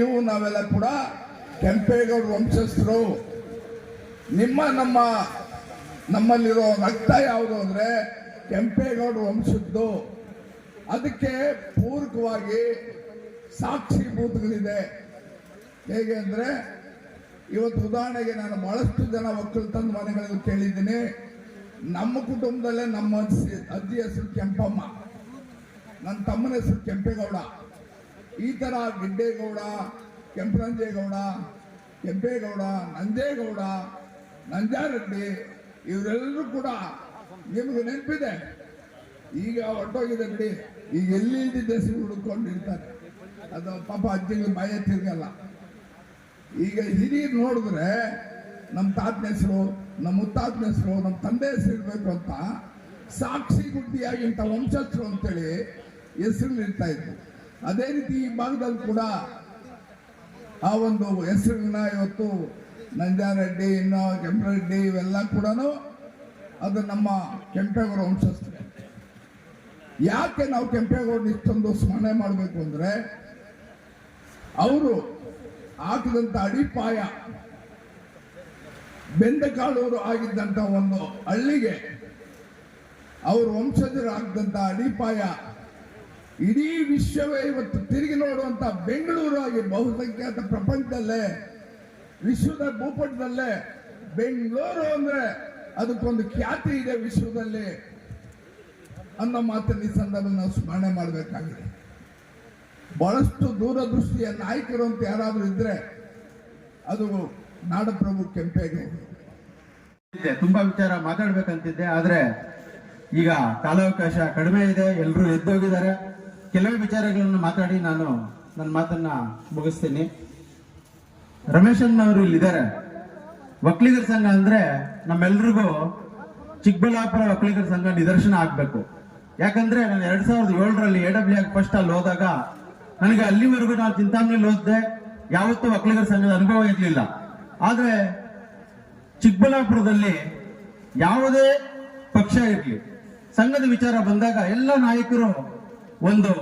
ನಾವೆಲ್ಲ ಕೂಡ ಕೆಂಪೇಗೌಡ ವಂಶಸ್ಥರು. ನಿಮ್ಮ ನಮ್ಮ ನಮ್ಮಲ್ಲಿರೋ ರಕ್ತ ಯಾವುದು ಅಂದ್ರೆ ಕೆಂಪೇಗೌಡ ವಂಶದ್ದು. ಅದಕ್ಕೆ ಪೂರಕವಾಗಿ ಸಾಕ್ಷಿ ಸಾಕ್ಷಿಭೂತಗಳಿದೆ ಹೇಗೆ ಅಂದ್ರೆ ಇವತ್ತು ಉದಾಹರಣೆಗೆ ನಾನು ಬಹಳಷ್ಟು ಜನ ಒಕ್ಕಲ್ತನ ಮನೆಗಳಲ್ಲಿ ಕೇಳಿದ್ದೀನಿ. ನಮ್ಮ ಕುಟುಂಬದಲ್ಲೇ ನಮ್ಮ ಅಜ್ಜಿ ಹೆಸರು ಕೆಂಪಮ್ಮ. ನನ್ನ ತಮ್ಮನ ಹೆಸರು ಕೆಂಪೇಗೌಡ. ಈ ತರ ಗಿಡ್ಡೇಗೌಡ, ಕೆಂಪರಂಜೇಗೌಡ, ಕೆಂಪೇಗೌಡ, ನಂಜೇಗೌಡ, ನಂಜಾರೆಡ್ಡಿ ಇವರೆಲ್ಲರೂ ಕೂಡ ನಿಮಗೆ ನೆನಪಿದೆ. ಈಗ ಹೊಟ್ಟೋಗಿದೆ ಬಿಡಿ. ಈಗ ಎಲ್ಲಿ ಹೆಸರು ಹುಡುಕೊಂಡಿರ್ತಾರೆ ಅದು ಪಾಪ ಅಜ್ಜಿಗೆ ಭಯ ತಿರ್ಗಲ್ಲ. ಈಗ ಹಿರಿಯ ನೋಡಿದ್ರೆ ನಮ್ಮ ತಾತನ ಹೆಸರು, ನಮ್ಮ ಮುತ್ತಾತನ ಹೆಸರು, ನಮ್ಮ ತಂದೆ ಹೆಸರು ಇರಬೇಕು ಅಂತ ಸಾಕ್ಷಿ ಗುಡ್ಡಿಯಾಗಿಂತ ವಂಶಸ್ಥರು ಅಂತೇಳಿ ಹೆಸರು ಇರ್ತಾ ಇದ್ರು. ಅದೇ ರೀತಿ ಈ ಭಾಗದಲ್ಲಿ ಕೂಡ ಆ ಒಂದು ಹೆಸರನ್ನ ಇವತ್ತು ನಂಜಾರೆಡ್ಡಿ, ಇನ್ನು ಕೆಂಪರೆಡ್ಡಿ ಇವೆಲ್ಲ ಕೂಡ ಅದು ನಮ್ಮ ಕೆಂಪೇಗೌಡ ವಂಶಸ್ಥರು. ಯಾಕೆ ನಾವು ಕೆಂಪೇಗೌಡ ಇಷ್ಟೊಂದು ಸ್ಮರಣೆ ಮಾಡಬೇಕು ಅಂದರೆ ಅವರು ಹಾಕಿದಂಥ ಅಡಿಪಾಯ ಬೆಂದಕಾಳೂರು ಆಗಿದ್ದಂಥ ಒಂದು ಹಳ್ಳಿಗೆ ಅವರು ವಂಶಜರು ಆಗಿದ್ದಂಥ ಅಡಿಪಾಯ ಇಡೀ ವಿಶ್ವವೇ ಇವತ್ತು ತಿರುಗಿ ನೋಡುವಂತ ಬೆಂಗಳೂರು ಆಗಿ ಬಹುಸಂಖ್ಯಾತ ಪ್ರಪಂಚದಲ್ಲೇ, ವಿಶ್ವದ ಭೂಪಟದಲ್ಲೇ, ಬೆಂಗಳೂರು ಅಂದ್ರೆ ಅದಕ್ಕೊಂದು ಖ್ಯಾತಿ ಇದೆ ವಿಶ್ವದಲ್ಲಿ ಅನ್ನೋ ಮಾತನ್ನು ಈ ಸಂದರ್ಭದಲ್ಲಿ ನಾವು ಸ್ಮರಣೆ ಮಾಡಬೇಕಾಗಿದೆ. ಬಹಳಷ್ಟು ದೂರದೃಷ್ಟಿಯ ನಾಯಕರು ಅಂತ ಯಾರಾದರೂ ಇದ್ರೆ ಅದು ನಾಡಪ್ರಭು ಇದೆ, ತುಂಬಾ ವಿಚಾರ ಮಾತಾಡ್ಬೇಕಂತಿದ್ದೆ, ಆದ್ರೆ ಈಗ ಕಾಲಾವಕಾಶ ಕಡಿಮೆ ಇದೆ ಎಲ್ಲರೂ ಎದ್ದೋಗಿದ್ದಾರೆ. ಕೆಲವೇ ವಿಚಾರಗಳನ್ನು ಮಾತಾಡಿ ನಾನು ನನ್ನ ಮಾತನ್ನ ಮುಗಿಸ್ತೀನಿ. ರಮೇಶ್ ಅವರು ಇಲ್ಲಿದ್ದಾರೆ. ಒಕ್ಕಲಿಗರ ಸಂಘ ಅಂದ್ರೆ ನಮ್ಮೆಲ್ರಿಗೂ ಚಿಕ್ಕಬಳ್ಳಾಪುರ ಒಕ್ಕಲಿಗರ ಸಂಘ ನಿದರ್ಶನ ಆಗ್ಬೇಕು. ಯಾಕಂದ್ರೆ ನಾನು ಎರಡ್ ಸಾವಿರದ ಏಳರಲ್ಲಿ ಎ ಡಬ್ಲ್ಯೂ ಆಗಿ ಫಸ್ಟ್ ಅಲ್ಲಿ ಹೋದಾಗ ನನಗೆ ಅಲ್ಲಿವರೆಗೂ ನಾನು ಚಿಂತಾಮಣಿಯಲ್ಲಿ ಓದಿದೆ ಯಾವತ್ತೂ ಒಕ್ಕಲಿಗರ ಸಂಘದ ಅನುಭವ ಇರಲಿಲ್ಲ. ಆದ್ರೆ ಚಿಕ್ಕಬಳ್ಳಾಪುರದಲ್ಲಿ ಯಾವುದೇ ಪಕ್ಷ ಇರಲಿ, ಸಂಘದ ವಿಚಾರ ಬಂದಾಗ ಎಲ್ಲ ನಾಯಕರು ಒಂದು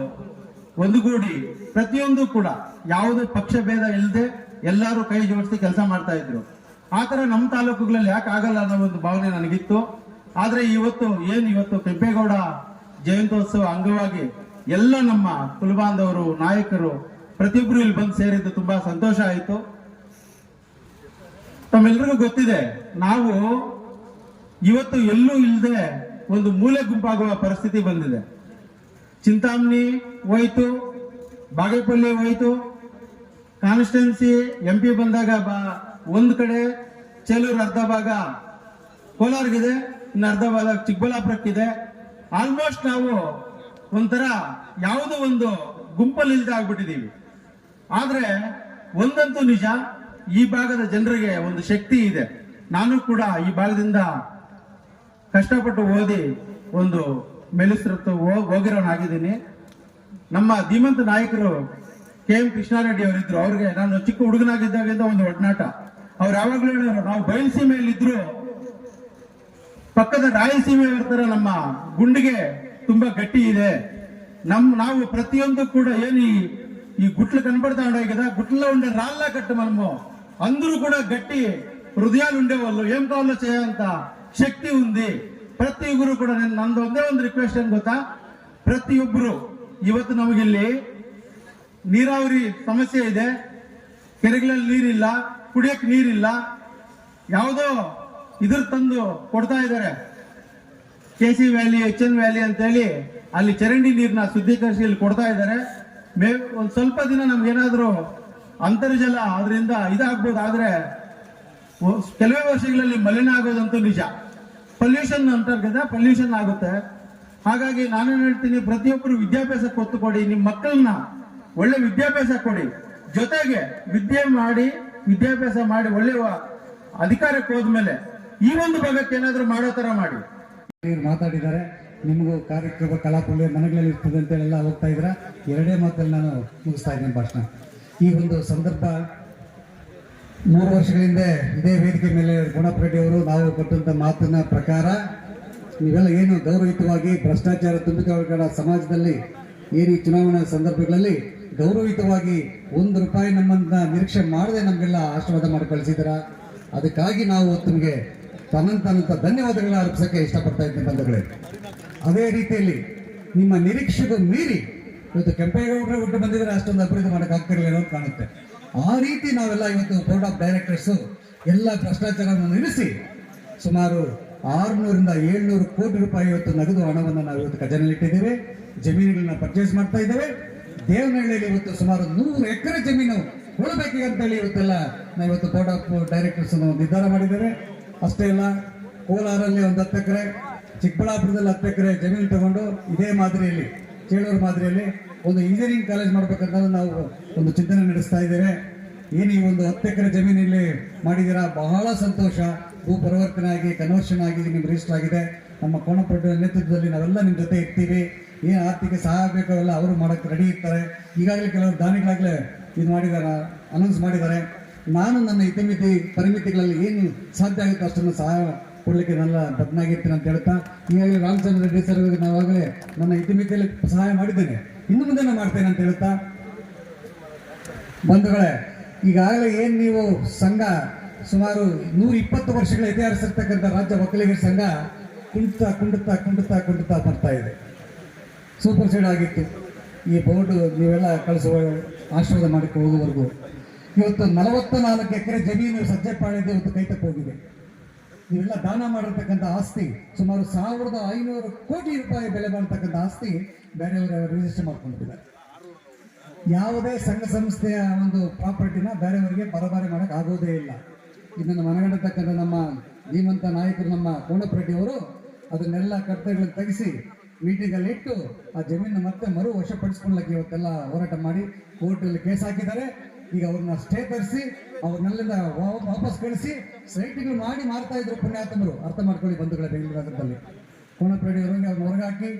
ಒಂದುಗೂಡಿ ಪ್ರತಿಯೊಂದು ಕೂಡ ಯಾವುದೇ ಪಕ್ಷ ಭೇದ ಇಲ್ಲದೆ ಎಲ್ಲರೂ ಕೈ ಜೋಡಿಸಿ ಕೆಲಸ ಮಾಡ್ತಾ ಇದ್ರು. ಆ ತರ ನಮ್ಮ ತಾಲೂಕುಗಳಲ್ಲಿ ಯಾಕೆ ಆಗಲ್ಲ ಅನ್ನೋ ಒಂದು ಭಾವನೆ ನನಗಿತ್ತು. ಆದ್ರೆ ಇವತ್ತು, ಏನು ಇವತ್ತು ಕೆಂಪೇಗೌಡ ಜಯಂತ್ಯೋತ್ಸವ ಅಂಗವಾಗಿ ಎಲ್ಲ ನಮ್ಮ ಕುಲಬಾಂಧವರು, ನಾಯಕರು ಪ್ರತಿಯೊಬ್ಬರು ಇಲ್ಲಿ ಬಂದು ಸೇರಿದ್ದು ತುಂಬಾ ಸಂತೋಷ ಆಯಿತು. ತಮ್ಮೆಲ್ರಿಗೂ ಗೊತ್ತಿದೆ, ನಾವು ಇವತ್ತು ಎಲ್ಲೂ ಇಲ್ಲದೆ ಒಂದು ಮೂಲೆ ಗುಂಪಾಗುವ ಪರಿಸ್ಥಿತಿ ಬಂದಿದೆ. ಚಿಂತಾಮಣಿ ಹೋಯಿತು, ಬಾಗೇಪಲ್ಲಿ ಹೋಯಿತು. ಕಾನ್ಸ್ಟಿಟ್ಯೂನ್ಸಿ ಎಂ ಪಿ ಬಂದಾಗ ಒಂದು ಕಡೆ ಚೇಲೂರು ಅರ್ಧ ಭಾಗ ಕೋಲಾರ್ಗಿದೆ, ಇನ್ನು ಅರ್ಧ ಭಾಗ ಚಿಕ್ಕಬಳ್ಳಾಪುರಕ್ಕಿದೆ. ಆಲ್ಮೋಸ್ಟ್ ನಾವು ಒಂಥರ ಯಾವುದೋ ಒಂದು ಗುಂಪಲ್ಲಿ ಇಲ್ಲದೆ ಆಗ್ಬಿಟ್ಟಿದ್ದೀವಿ. ಆದರೆ ಒಂದಂತೂ ನಿಜ, ಈ ಭಾಗದ ಜನರಿಗೆ ಒಂದು ಶಕ್ತಿ ಇದೆ. ನಾನು ಕೂಡ ಈ ಭಾಗದಿಂದ ಕಷ್ಟಪಟ್ಟು ಓದಿ ಒಂದು ಮೆಲಿಸ್ರತ್ತು ಹೋಗಿರೋನಾಗಿದ್ದೀನಿ ನಮ್ಮ ಧೀಮಂತ ನಾಯಕರು ಕೆ ಎಂ ಕೃಷ್ಣಾರೆಡ್ಡಿ ಅವರಿದ್ರು ಅವ್ರಿಗೆ ನಾನು ಚಿಕ್ಕ ಹುಡುಗನಾಗಿದ್ದಾಗಿಂದ ಒಂದು ಒಡನಾಟ ಅವ್ರು ಯಾವಾಗ್ಲೂ ಹೇಳೋರು ನಾವು ಬಯಲುಸೀಮೆಯಲ್ಲಿ ಇದ್ರು ಪಕ್ಕದ ರಾಯಲಸೀಮೆ ಇರ್ತಾರೆ ನಮ್ಮ ಗುಂಡಿಗೆ ತುಂಬಾ ಗಟ್ಟಿ ಇದೆ ನಮ್ ನಾವು ಪ್ರತಿಯೊಂದು ಕೂಡ ಏನು ಈ ఈ గుట్లు కనపడతా ఉన్నాయి కదా గుట్లలో ఉండే రాళ్ళ కట్టు మనము అందరూ కూడా గట్టి హృదయాలు ఉండేవాళ్ళు ఏం కావాలో చేయంత శక్తి ఉంది ಪ್ರತಿ ಒಬ್ಬರು ಕೂಡ ನಂದು ಒಂದೇ ಒಂದು ರಿಕ್ವೆಸ್ಟ್ ಏನ್ ಗೊತ್ತಾ? ಪ್ರತಿಯೊಬ್ಬರು ಇವತ್ತು ನಮಗಿಲ್ಲಿ ನೀರಾವರಿ ಸಮಸ್ಯೆ ಇದೆ. ಕೆರೆಗಳಲ್ಲಿ ನೀರಿಲ್ಲ ಕುಡಿಯಕ್ಕೆ ನೀರಿಲ್ಲ. ಯಾವುದೋ ಇದ್ರ ತಂದು ಕೊಡ್ತಾ ಇದ್ದಾರೆ K C valley H N valley ಅಂತ ಹೇಳಿ ಅಲ್ಲಿ ಚರಂಡಿ ನೀರನ್ನ ಶುದ್ಧೀಕರಿಸಿ ಇಲ್ಲಿ ಕೊಡ್ತಾ ಇದ್ದಾರೆ ಮೇ ಒಂದು ಸ್ವಲ್ಪ ದಿನ ನಮ್ಗೇನಾದರೂ ಅಂತರ್ಜಲ ಅದರಿಂದ ಇದಾಗ್ಬೋದು ಆದ್ರೆ ಕೆಲವೇ ವರ್ಷಗಳಲ್ಲಿ ಮಲಿನ ಆಗೋದಂತೂ ನಿಜ. ಪೊಲ್ಯೂಷನ್ ಅಂತರ್ಗತ ಪೊಲ್ಯೂಷನ್ ಆಗುತ್ತೆ. ಹಾಗಾಗಿ ನಾನು ಹೇಳ್ತೀನಿ, ಪ್ರತಿಯೊಬ್ಬರು ವಿದ್ಯಾಭ್ಯಾಸ ಕೊತ್ತು ಕೊಡಿ ನಿಮ್ಮ ಮಕ್ಕಳನ್ನ ಒಳ್ಳೆ ವಿದ್ಯಾಭ್ಯಾಸ ಕೊಡಿ. ಜೊತೆಗೆ ವಿದ್ಯೆ ಮಾಡಿ, ವಿದ್ಯಾಭ್ಯಾಸ ಮಾಡಿ, ಒಳ್ಳೆ ಅಧಿಕಾರಕ್ಕೆ ಹೋದ್ಮೇಲೆ ಈ ಒಂದು ಭಾಗಕ್ಕೆ ಏನಾದರೂ ಮಾಡೋ ತರ ಮಾಡಿ. ಮಾತಾಡಿದ್ದಾರೆ ನಿಮಗೂ ಕಾರ್ಯಕ್ರಮ ಕಲಾಪುಳ್ಳಿ ಮನೆಗಳಲ್ಲಿ ಇರ್ತದೆ ಅಂತೇಳಿ ಎಲ್ಲ ಹೋಗ್ತಾ ಇದ್ರ ಎರಡೇ ಮಾತಲ್ಲಿ ನಾನು ಮುಗಿಸ್ತಾ ಇದ್ದೀನಿ ಭಾಷಣ. ಈ ಒಂದು ಸಂದರ್ಭ ಮೂರು ವರ್ಷಗಳಿಂದ ಇದೇ ವೇದಿಕೆ ಮೇಲೆ ಗುಣಪ್ರೆಡ್ಡಿ ಅವರು ನಾವು ಕೊಟ್ಟಂತ ಮಾತಿನ ಪ್ರಕಾರ ನೀವೆಲ್ಲ ಏನು ಗೌರವಯುತವಾಗಿ ಭ್ರಷ್ಟಾಚಾರ ತುಂಬಿಕೊಳ್ಳ ಸಮಾಜದಲ್ಲಿ ಏನು ಚುನಾವಣಾ ಸಂದರ್ಭಗಳಲ್ಲಿ ಗೌರವಯುತವಾಗಿ ಒಂದು ರೂಪಾಯಿ ನಮ್ಮನ್ನ ನಿರೀಕ್ಷೆ ಮಾಡದೆ ನಮಗೆಲ್ಲ ಆಶೀರ್ವಾದ ಮಾಡಿ ಕಳಿಸಿದ್ದೀರಾ? ಅದಕ್ಕಾಗಿ ನಾವು ತಮಗೆ ತನ್ನಂತ ಧನ್ಯವಾದಗಳನ್ನ ಅರ್ಪಿಸಕ್ಕೆ ಇಷ್ಟಪಡ್ತಾ ಇದ್ದೀನಿ ಬಂಧುಗಳೇ. ಅದೇ ರೀತಿಯಲ್ಲಿ ನಿಮ್ಮ ನಿರೀಕ್ಷೆಗೂ ಮೀರಿ ಇವತ್ತು ಕೆಂಪೇಗೌಡರು ಹುಟ್ಟು ಬಂದಿದ್ರೆ ಅಷ್ಟೊಂದು ಅಭಿವೃದ್ಧಿ ಮಾಡೋಕ್ಕಾಗ್ತಿರಲಿಲ್ಲ ಅಂತ ಕಾಣುತ್ತೆ. ಆ ರೀತಿ ನಾವೆಲ್ಲ ಇವತ್ತು ಬೋರ್ಡ್ ಆಫ್ ಡೈರೆಕ್ಟರ್ಸ್ ಎಲ್ಲ ಭ್ರಷ್ಟಾಚಾರವನ್ನು ನಿಲ್ಲಿಸಿ ಸುಮಾರು ಆರುನೂರಿಂದ ಏಳ್ನೂರು ಕೋಟಿ ರೂಪಾಯಿ ಇವತ್ತು ನಗದು ಹಣವನ್ನು ನಾವು ಇವತ್ತು ಖಜಾನೆಯಲ್ಲಿ ಇಟ್ಟಿದ್ದೇವೆ. ಜಮೀನುಗಳನ್ನ ಪರ್ಚೇಸ್ ಮಾಡ್ತಾ ಇದ್ದೇವೆ. ದೇವನಹಳ್ಳಿಯಲ್ಲಿ ಇವತ್ತು ಸುಮಾರು ನೂರು ಎಕರೆ ಜಮೀನು ಉಳಬೇಕಿಗೆ ಅಂತೇಳಿ ಇವತ್ತೆಲ್ಲ ನಾವು ಇವತ್ತು ಬೋರ್ಡ್ ಆಫ್ ಡೈರೆಕ್ಟರ್ಸ್ ನಿರ್ಧಾರ ಮಾಡಿದ್ದೇವೆ. ಅಷ್ಟೇ ಅಲ್ಲ, ಕೋಲಾರಲ್ಲಿ ಒಂದು ಹತ್ತು ಎಕರೆ, ಚಿಕ್ಕಬಳ್ಳಾಪುರದಲ್ಲಿ ಹತ್ತು ಎಕರೆ ಜಮೀನು ತಗೊಂಡು ಇದೇ ಮಾದರಿಯಲ್ಲಿ, ಚೇಳೂರು ಮಾದರಿಯಲ್ಲಿ ಒಂದು ಇಂಜಿನಿಯರಿಂಗ್ ಕಾಲೇಜ್ ಮಾಡ್ಬೇಕಂತ ನಾವು ಒಂದು ಚಿಂತನೆ ನಡೆಸ್ತಾ ಇದ್ದೇವೆ. ಏನು ಈ ಒಂದು ಹತ್ತು ಎಕರೆ ಜಮೀನಲ್ಲಿ ಮಾಡಿದ್ದೀರಾ? ಬಹಳ ಸಂತೋಷ. ಭೂ ಪರಿವರ್ತನೆ ಆಗಿ ಕನ್ವರ್ಷನ್ ಆಗಿ ನಿಮ್ಗೆ ರಿಜಿಸ್ಟರ್ ಆಗಿದೆ. ನಮ್ಮ ಕೋಣಪಟ್ಟ ನೇತೃತ್ವದಲ್ಲಿ ನಾವೆಲ್ಲ ನಿಮ್ಮ ಜೊತೆ ಇರ್ತೀವಿ. ಏನು ಆರ್ಥಿಕ ಸಹಾಯ ಬೇಕೋ ಎಲ್ಲ ಅವರು ಮಾಡೋಕ್ಕೆ ರೆಡಿ ಇರ್ತಾರೆ. ಈಗಾಗಲೇ ಕೆಲವರು ದಾನಿಗಳಾಗಲೇ ಇದು ಮಾಡಿದ್ದಾರೆ ಅನೌನ್ಸ್ ಮಾಡಿದ್ದಾರೆ ನಾನು ನನ್ನ ಇತಿಮಿತಿ ಪರಿಮಿತಿಗಳಲ್ಲಿ ಏನು ಸಾಧ್ಯ ಆಗುತ್ತೋ ಅಷ್ಟನ್ನು ಸಹಾಯ ಕೊಡಲಿಕ್ಕೆ ನನ್ನ ಬದ್ನಾಗಿರ್ತೀನಿ ಅಂತ ಹೇಳ್ತಾ, ಈಗಾಗಲೇ ರಾಮಚಂದ್ರ ರೆಡ್ಡಿ ಸರ್ ನಾವಾಗಲೇ ನನ್ನ ಇತಿಮಿತಿಯಲ್ಲಿ ಸಹಾಯ ಮಾಡಿದ್ದೇನೆ. ಇನ್ನು ಮುಂದೆ ನಾನು ಮಾಡ್ತೇನೆ ಅಂತ ಹೇಳ್ತಾ ಬಂಧುಗಳೇ, ಈಗಾಗಲೇ ಏನು ನೀವು ಸಂಘ ಸುಮಾರು ನೂರ ಇಪ್ಪತ್ತು ವರ್ಷಗಳ ಇತಿಹಾಸ ಇರ್ತಕ್ಕಂಥ ರಾಜ್ಯ ಒಕ್ಕಲಿಗರ ಸಂಘ ಕುಂಡುತ್ತಾ ಕುಂಡುತ್ತಾ ಕುಂಡುತ್ತಾ ಕುಂಡುತ್ತಾ ಬರ್ತಾ ಇದೆ. ಸೂಪರ್ ಸೈಡ್ ಆಗಿತ್ತು. ಈ ಬೋರ್ಡು ನೀವೆಲ್ಲ ಕಳಿಸುವ ಆಶೀರ್ವಾದ ಮಾಡಿಕೊಳ್ಳುವವರೆಗೂ. ಇವತ್ತು ನಲವತ್ತ ನಾಲ್ಕು ಎಕರೆ ಜಮೀನು ಸಜ್ಜೆ ಪಾಳಿದೆ ಇವತ್ತು ಕೈತಕ್ಕೆ ಹೋಗಿದೆ ನೀವೆಲ್ಲ ದಾನ ಮಾಡಿರ್ತಕ್ಕಂಥ ಆಸ್ತಿ, ಸುಮಾರು ಸಾವಿರದ ಐನೂರು ಕೋಟಿ ರೂಪಾಯಿ ಬೆಲೆ ಬಾಳ್ತಕ್ಕಂಥ ಆಸ್ತಿ ಬೇರೆಯವರು ರಿಜಿಸ್ಟರ್ ಮಾಡ್ಕೊಂಡಿದ್ದಾರೆ. ಯಾವುದೇ ಸಂಘ ಸಂಸ್ಥೆಯ ಒಂದು ಪ್ರಾಪರ್ಟಿನ ಬೇರೆಯವರಿಗೆ ಬರಬಾರಿ ಮಾಡಕ್ಕೆ ಆಗೋದೇ ಇಲ್ಲ. ಇದನ್ನು ಮನಗಂಡಿರ್ತಕ್ಕಂಥ ನಮ್ಮ ಧೀಮಂತ ನಾಯಕರು, ನಮ್ಮ ಕೋಣಪ್ರೆಡ್ಡಿ ಅವರು ಅದನ್ನೆಲ್ಲ ಕರ್ತವ್ಯಗಳನ್ನು ತೆಗೆಸಿ ಮೀಟಿಂಗಲ್ಲಿ ಇಟ್ಟು ಆ ಜಮೀನು ಮತ್ತೆ ಮರು ವಶಪಡಿಸ್ಕೊಳ್ಳಕ್ಕೆ ಇವತ್ತೆಲ್ಲ ಹೋರಾಟ ಮಾಡಿ ಕೋರ್ಟಲ್ಲಿ ಕೇಸ್ ಹಾಕಿದ್ದಾರೆ. ಈಗ ಅವ್ರನ್ನ ಸ್ಟೇ ತರಿಸಿ ಅವ್ರನ್ನೆಲ್ಲಿಂದ ವಾ- ವಾಪಸ್ ಕಳಿಸಿ ಸೈಟ್ಗಳು ಮಾಡಿ ಮಾರ್ತಾ ಇದ್ರು ಪುಣ್ಯಾತ್ಮರು. ಅರ್ಥ ಮಾಡ್ಕೊಳ್ಳಿ ಬಂಧುಗಳ ಬೆಂಗಳೂರು ನಗರದಲ್ಲಿ ಕೋಣಪ್ರಡಿ ಅವರಿಗೆ ಅವ್ರನ್ನ ಹೊರಗಾಕಿ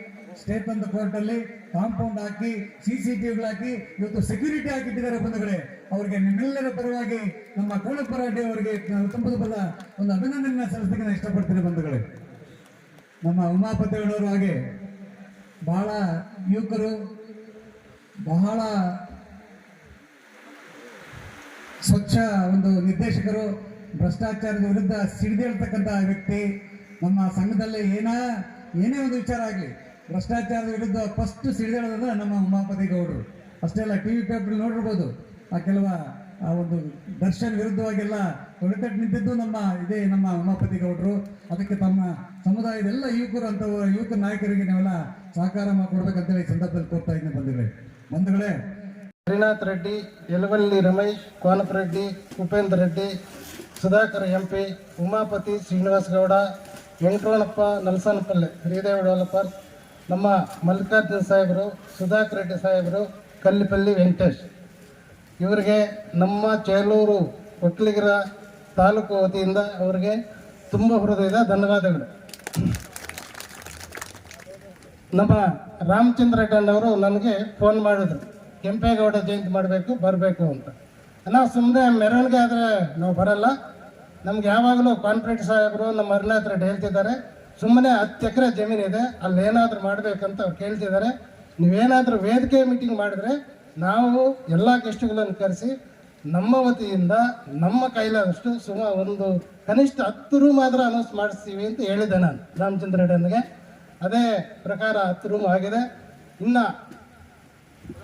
ಸ್ಟೇಟ್ ತಂದ ಕೋರ್ಟಲ್ಲಿ ಕಾಂಪೌಂಡ್ ಹಾಕಿ ಸಿ ಸಿ ಟಿವಿಗಳು ಹಾಕಿ, ಇವತ್ತು ಸೆಕ್ಯೂರಿಟಿ ಹಾಕಿಟ್ಟಿದ್ದಾರೆ ಬಂಧುಗಳೇ. ಅವರಿಗೆ ನಿಮ್ಮೆಲ್ಲರ ಪರವಾಗಿ ನಮ್ಮ ಕೋಣಪ್ಪರಾಡಿ ಅವರಿಗೆ ತುಂಬದ ಬಲ್ಲ ಒಂದು ಅಭಿನಂದನೆ ಸಲ್ಲಿಸಲಿಕ್ಕೆ ನಾನು ಇಷ್ಟಪಡ್ತೀನಿ ಬಂಧುಗಳೇ. ನಮ್ಮ ಉಮಾಪತಿಗಳವರು ಹಾಗೆ ಬಹಳ ಯುವಕರು, ಬಹಳ ಸ್ವಚ್ಛ ಒಂದು ನಿರ್ದೇಶಕರು, ಭ್ರಷ್ಟಾಚಾರದ ವಿರುದ್ಧ ಸಿಡಿದೇಳ್ತಕ್ಕಂಥ ವ್ಯಕ್ತಿ, ನಮ್ಮ ಸಂಘದಲ್ಲಿ ಏನ, ಏನೇ ಒಂದು ವಿಚಾರ ಆಗಲಿ, ಭ್ರಷ್ಟಾಚಾರದ ವಿರುದ್ಧ ಫಸ್ಟ್ ಸಿಡಿದೇಳೋದಂದ್ರೆ ನಮ್ಮ ಉಮಾಪತಿ ಗೌಡರು. ಅಷ್ಟೇ ಅಲ್ಲ ಟಿ ವಿ ಪೇಪರ್ ನೋಡಿರ್ಬೋದು, ಆ ಕೆಲವ, ಆ ಒಂದು ದರ್ಶನ್ ವಿರುದ್ಧವಾಗೆಲ್ಲ ತೊಡೆತಟ್ಟು ನಿಂತಿದ್ದು ನಮ್ಮ ಇದೇ ನಮ್ಮ ಉಮಾಪತಿ ಗೌಡರು. ಅದಕ್ಕೆ ತಮ್ಮ ಸಮುದಾಯದ ಎಲ್ಲ ಯುವಕರು ಅಂತ, ಯುವಕ ನಾಯಕರಿಗೆ ನಾವೆಲ್ಲ ಸಹಕಾರ ಮಾಡಿಕೊಡ್ಬೇಕಂತೇಳಿ ಸಂದರ್ಭದಲ್ಲಿ ಕೋರ್ತಾ ಇದ್ದೀನಿ ಬಂಧುಗಳೇ ಬಂಧುಗಳೇ ರೆಡ್ಡಿ ಯಲವಲ್ಲಿ ರಮೇಶ್ ಕೋನಪರೆಡ್ಡಿ ಉಪೇಂದ್ರ ರೆಡ್ಡಿ, ಸುಧಾಕರ್ ಎಂಪಿ ಉಮಾಪತಿ ಶ್ರೀನಿವಾಸ ಗೌಡ ವೆಂಕಟರಣಪ್ಪ ನಲ್ಸನಪಲ್ಲೆ ಡೆವಲಪರ್ ನಮ್ಮ ಮಲ್ಲಿಕಾರ್ಜುನ ಸಾಹೇಬರು, ಸುಧಾಕರ್ ರೆಡ್ಡಿ ಸಾಹೇಬರು, ಕಲ್ಲಿಪಲ್ಲಿ ವೆಂಕಟೇಶ್. ಇವರಿಗೆ ನಮ್ಮ ಚೇಲೂರು ಒಕ್ಕಲಿಗರ ತಾಲೂಕು ವತಿಯಿಂದ ಅವರಿಗೆ ತುಂಬ ಹೃದಯದ ಧನ್ಯವಾದಗಳು. ನಮ್ಮ ರಾಮಚಂದ್ರ ರೆಡ್ಡಿ ಅವರು ನನಗೆ ಫೋನ್ ಮಾಡಿದ್ರು. ಕೆಂಪೇಗೌಡ ಜಯಂತಿ ಮಾಡಬೇಕು, ಬರಬೇಕು ಅಂತ. ನಾವು ಸುಮ್ಮನೆ ಮೆರವಣಿಗೆ ಆದರೆ ನಾವು ಬರಲ್ಲ. ನಮ್ಗೆ ಯಾವಾಗಲೂ ಕಾನ್ಫಿಡೆಂಟ್ ಸಾಹೇಬರು ನಮ್ಮ ಅರುಣಾಥ್ ರೆಡ್ಡಿ ಹೇಳ್ತಿದ್ದಾರೆ ಸುಮ್ಮನೆ ಹತ್ತು ಎಕರೆ ಜಮೀನಿದೆ ಅಲ್ಲಿ ಏನಾದರೂ ಮಾಡಬೇಕಂತ ಅವ್ರು ಕೇಳ್ತಿದ್ದಾರೆ ನೀವೇನಾದರೂ ವೇದಿಕೆ ಮೀಟಿಂಗ್ ಮಾಡಿದ್ರೆ ನಾವು ಎಲ್ಲ ಗೆಸ್ಟ್ಗಳನ್ನು ಕರೆಸಿ ನಮ್ಮ ವತಿಯಿಂದ, ನಮ್ಮ ಕೈಲಾದಷ್ಟು ಸುಮಾರು ಒಂದು ಕನಿಷ್ಠ ಹತ್ತು ರೂಮ್ ಆದರೂ ಅನೌನ್ಸ್ ಮಾಡಿಸ್ತೀವಿ ಅಂತ ಹೇಳಿದ್ದೆ ನಾನು. ರಾಮಚಂದ್ರ ರೆಡ್ಡಿ ಅದೇ ಪ್ರಕಾರ ಹತ್ತು ರೂಮ್ ಆಗಿದೆ. ಇನ್ನು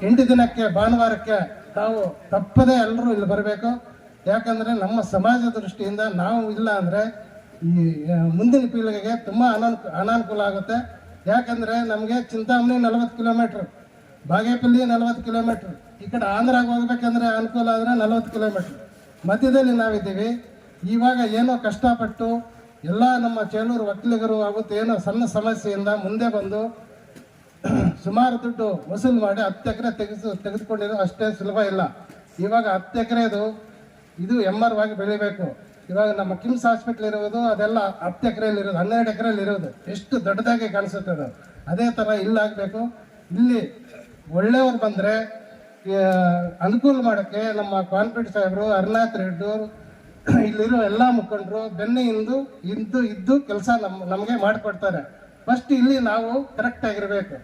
ಎಂಟು ದಿನಕ್ಕೆ, ಭಾನುವಾರಕ್ಕೆ ತಾವು ತಪ್ಪದೇ ಎಲ್ಲರೂ ಇಲ್ಲಿ ಬರಬೇಕು. ಯಾಕಂದರೆ ನಮ್ಮ ಸಮಾಜದ ದೃಷ್ಟಿಯಿಂದ ನಾವು ಇಲ್ಲ ಅಂದರೆ ಈ ಮುಂದಿನ ಪೀಳಿಗೆಗೆ ತುಂಬ ಅನಾನುಕ ಅನಾನುಕೂಲ ಆಗುತ್ತೆ. ಯಾಕಂದರೆ ನಮಗೆ ಚಿಂತಾಮಣಿ ನಲವತ್ತು ಕಿಲೋಮೀಟ್ರ್, ಬಾಗೇಪಲ್ಲಿ ನಲವತ್ತು ಕಿಲೋಮೀಟ್ರ್, ಈ ಕಡೆ ಆಂಧ್ರಾಗೆ ಹೋಗ್ಬೇಕಂದ್ರೆ ಅನುಕೂಲ ಆದರೆ ನಲವತ್ತು ಕಿಲೋಮೀಟ್ರ್. ಮಧ್ಯದಲ್ಲಿ ನಾವಿದ್ದೀವಿ. ಇವಾಗ ಏನೋ ಕಷ್ಟಪಟ್ಟು ಎಲ್ಲ ನಮ್ಮ ಚೇಳೂರು ಒಕ್ಕಲಿಗರು ಆಗುತ್ತೆ, ಏನೋ ಸಣ್ಣ ಸಮಸ್ಯೆಯಿಂದ ಮುಂದೆ ಬಂದು ಸುಮಾರು ದುಡ್ಡು ವಸೂಲು ಮಾಡಿ ಹತ್ತು ಎಕರೆ ತೆಗೆದು ತೆಗೆದುಕೊಂಡಿರೋ ಅಷ್ಟೇ ಸುಲಭ ಇಲ್ಲ. ಇವಾಗ ಹತ್ತು ಎಕರೆದು ಇದು ಎಮ್ಮರವಾಗಿ ಬೆಳಿಬೇಕು. ಇವಾಗ ನಮ್ಮ ಕಿಮ್ಸ್ ಹಾಸ್ಪಿಟ್ಲ್ ಇರೋದು ಅದೆಲ್ಲ ಹತ್ತು ಎಕರೆಯಲ್ಲಿ ಇರೋದು ಹನ್ನೆರಡು ಎಕರೆಯಲ್ಲಿ ಇರೋದು ಎಷ್ಟು ದೊಡ್ಡದಾಗಿ ಕಾಣಿಸುತ್ತೆ ಅದು. ಅದೇ ಥರ ಇಲ್ಲಾಗಬೇಕು ಇಲ್ಲಿ ಒಳ್ಳೆಯವ್ರು ಬಂದರೆ ಅನುಕೂಲ ಮಾಡೋಕ್ಕೆ ನಮ್ಮ ಕಾನ್ಪೇಟ್ ಸಾಹೇಬರು ಅರ್ನಾಥ್ ರೆಡ್ಡಿ ಇಲ್ಲಿರೋ ಎಲ್ಲ ಮುಖಂಡರು, ಬೆನ್ನೆ ಇಂದು ಇದ್ದು ಇದ್ದು ಕೆಲಸ ನಮ್ಮ ನಮಗೆ ಮಾಡಿಕೊಡ್ತಾರೆ. ಫಸ್ಟ್ ಇಲ್ಲಿ ನಾವು ಕರೆಕ್ಟ್ ಆಗಿರ್ಬೇಕು.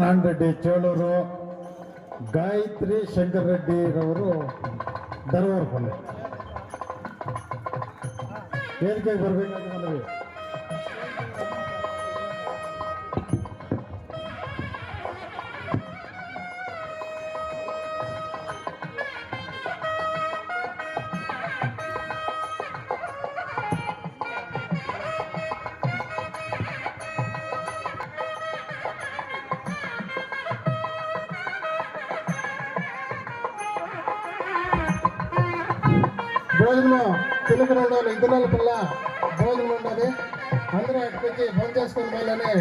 ನಾನ್ ರೆಡ್ಡಿ ಚೋಳೂರು ಗಾಯತ್ರಿ ಶಂಕರ್ ರೆಡ್ಡಿ ರವರು ಪಲ್ಲೆ ವೇದಿಕೆಗೆ ಬರಬೇಕಾಗಿ ನಮಗೆ Brother-in-law. తెలుగు రెండు ఇద్దరు పిల్ల భోజనం ఉండాలి. అందరూ అక్కడికి భోజనం చేసుకుని వెళ్ళాలి